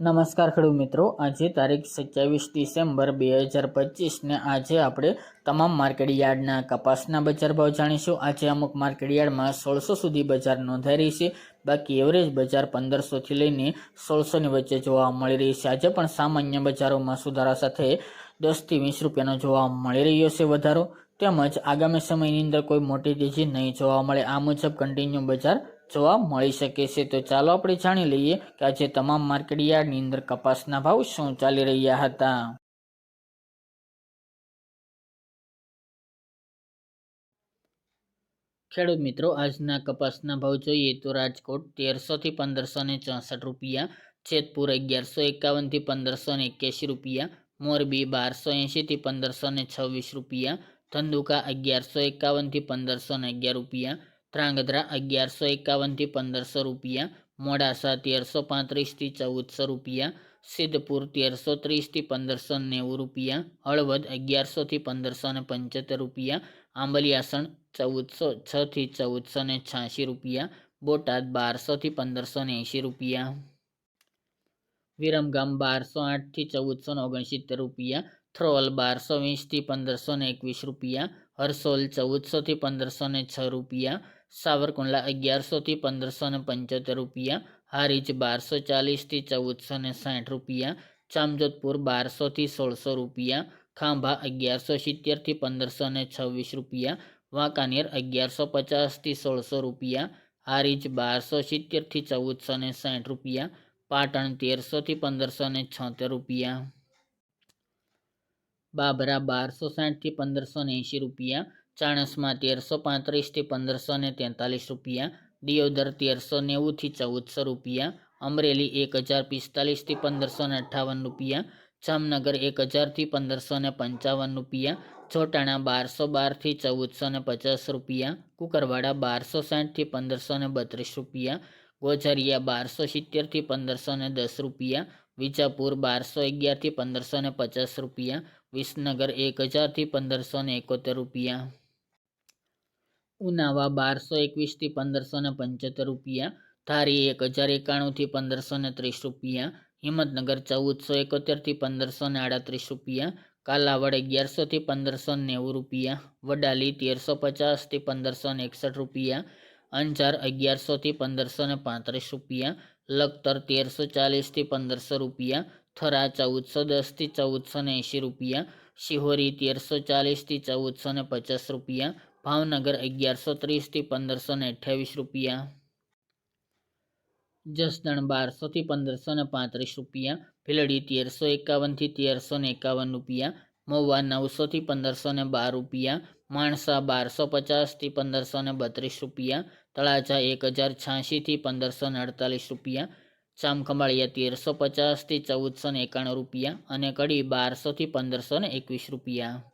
નમસ્કાર ખેડૂત મિત્રો, આજે તારીખ સત્યાવીસ ડિસેમ્બર બે હજાર પચીસને આજે આપણે તમામ માર્કેટ યાર્ડના કપાસના બજાર ભાવ જાણીશું. આજે અમુક માર્કેટ યાર્ડમાં સોળસો સુધી બજાર નોંધાઈ રહી છે. બાકી એવરેજ બજાર પંદરસોથી લઈને સોળસોની વચ્ચે જોવા મળી રહી છે. આજે પણ સામાન્ય બજારોમાં સુધારા સાથે દસથી વીસ રૂપિયાનો જોવા મળી રહ્યો છે વધારો. તેમજ આગામી સમયની અંદર કોઈ મોટી તેજી નહીં જોવા મળે. આ મુજબ કન્ટિન્યુ બજાર જોવા મળી શકે છે. તો ચાલો આપણે જાણી લઈએ કે આજે તમામ માર્કેટ અંદર કપાસના ભાવ શું ચાલી રહ્યા હતા. ખેડૂત મિત્રો, આજના કપાસના ભાવ જોઈએ તો રાજકોટ તેરસોથી પંદરસો ને ચોસઠ રૂપિયા, જેતપુર અગિયારસો એકાવનથી પંદરસો ને એક્યાસી રૂપિયા, મોરબી બારસો એંશીથી પંદરસો ને છવ્વીસ રૂપિયા, ધંધુકા અગિયારસો એકાવનથી પંદરસો ને અગિયાર રૂપિયા ધ્રાંગધ્રા અગિયારસો એકાવનથી પંદરસો રૂપિયા, મોડાસા તેરસો પાંત્રીસથી ચૌદસો રૂપિયા, સિદ્ધપુર તેરસો ત્રીસથી પંદરસો નેવું રૂપિયા, હળવદ અગિયારસોથી પંદરસો ને પંચોતેર રૂપિયા આંબલિયાસણ ચૌદસો છથી ચૌદસો ને છ્યાસી રૂપિયા, બોટાદ બારસોથી પંદરસો ને એંશી રૂપિયા. વિરમગામ બારસો આઠથી ચૌદસો ને ઓગણસિત્તેર રૂપિયા થ્રોલ બારસો વીસથી પંદરસો ને એકવીસ રૂપિયા હરસોલ ચૌદસોથી પંદરસો ને છ રૂપિયા સાવરકુંડલા અગિયારસોથી પંદરસો ને પંચોતેર રૂપિયા હારીજ બારસો ચાલીસથી ચૌદસો ને સાઠ રૂપિયા જામજોધપુર બારસોથી સોળસો રૂપિયા ખાંભા અગિયારસો સિત્તેરથી પંદરસો ને છવ્વીસ રૂપિયા વાંકાનેર અગિયારસો પચાસથી સોળસો રૂપિયા હારીજ બારસો સિત્તેરથી ચૌદસો ને સાઠ રૂપિયા પાટણ તેરસોથી પંદરસો ને છોતેર રૂપિયા બાબરા બારસો સાઠથી પંદરસો ને એંશી રૂપિયા, ચાણસમાં તેરસો પાંત્રીસથી પંદરસો ને તેતાલીસ રૂપિયા, દિયોદર તેરસો નેવુંથી ચૌદસો રૂપિયા, અમરેલી એક હજાર પિસ્તાલીસથી પંદરસો ને અઠ્ઠાવન રૂપિયા, જામનગર એક હજારથી પંદરસો ને પંચાવન રૂપિયા ચોટાણા બારસો બારથી ચૌદસો ને પચાસ રૂપિયા કુકરવાડા બારસો સાઠથી પંદરસો ને બત્રીસ રૂપિયા ગોઝરિયા બારસો સિત્તેરથી પંદરસો ને દસ રૂપિયા, વિજાપુર બારસો અગિયારથી પંદરસો ને પચાસ રૂપિયા, વિસનગર એક હજારથી પંદરસો ને એકોતેર રૂપિયા. ઉનાવા બારસો એકવીસથી પંદરસો ને પંચોતેર રૂપિયા, ધારી એક હજાર એકાણુંથી પંદરસો ને ત્રીસ રૂપિયા, હિંમતનગર ચૌદસો એકોતેરથી પંદરસો ને આડત્રીસ રૂપિયા કાલાવડ અગિયારસોથી પંદરસો નેવું રૂપિયા, વડાલી તેરસો પચાસથી પંદરસો ને એકસઠ રૂપિયા, અંજાર અગિયારસોથી પંદરસો ને પાંત્રીસ રૂપિયા, લખતર તેરસો ચાલીસથી પંદરસો રૂપિયા, થરા ચૌદસો દસથી ચૌદસો ને એંશી રૂપિયા, શિહોરી તેરસો ચાલીસથી ચૌદસો ને પચાસ રૂપિયા, ભાવનગર અગિયારસો ત્રીસથી પંદરસો ને અઠ્યાવીસ રૂપિયા, જસદણ બારસોથી પંદરસો ને પાંત્રીસ રૂપિયા ભીલડી તેરસો એકાવનથી તેરસો ને એકાવન રૂપિયા, મહુવા નવસોથી પંદરસો ને બાર રૂપિયા, માણસા બારસો પચાસથી પંદરસો ને બત્રીસ રૂપિયા, તળાજા એક હજાર છ્યાસીથી પંદરસો ને અડતાલીસ રૂપિયા, ચામખંભાળિયા તેરસો પચાસથી ચૌદસો ને એકાણું રૂપિયા અને કડી બારસોથી પંદરસો ને એકવીસ રૂપિયા.